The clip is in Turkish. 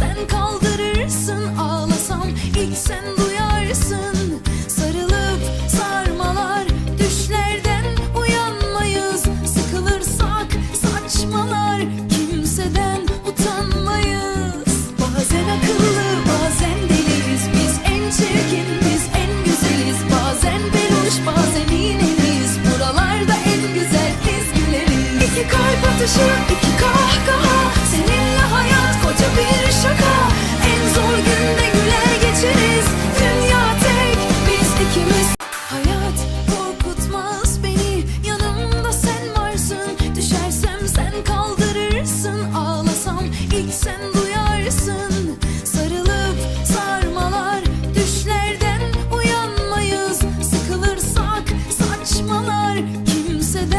Sen kaldırırsın ağlasam ilk sen duyarsın. Sarılıp sarmalar düşlerden uyanmayız. Sıkılırsak saçmalar kimseden utanmayız. Bazen akıllı bazen deliyiz biz en çirkin biz en güzeliz. Bazen peluş bazen iğneliyiz buralarda en güzel biz güleriz İki kalp atışı iki eksik sen duyarsın. Sarılıp sarmalar düşlerden uyanmayız. Sıkılırsak saçmalar kimseden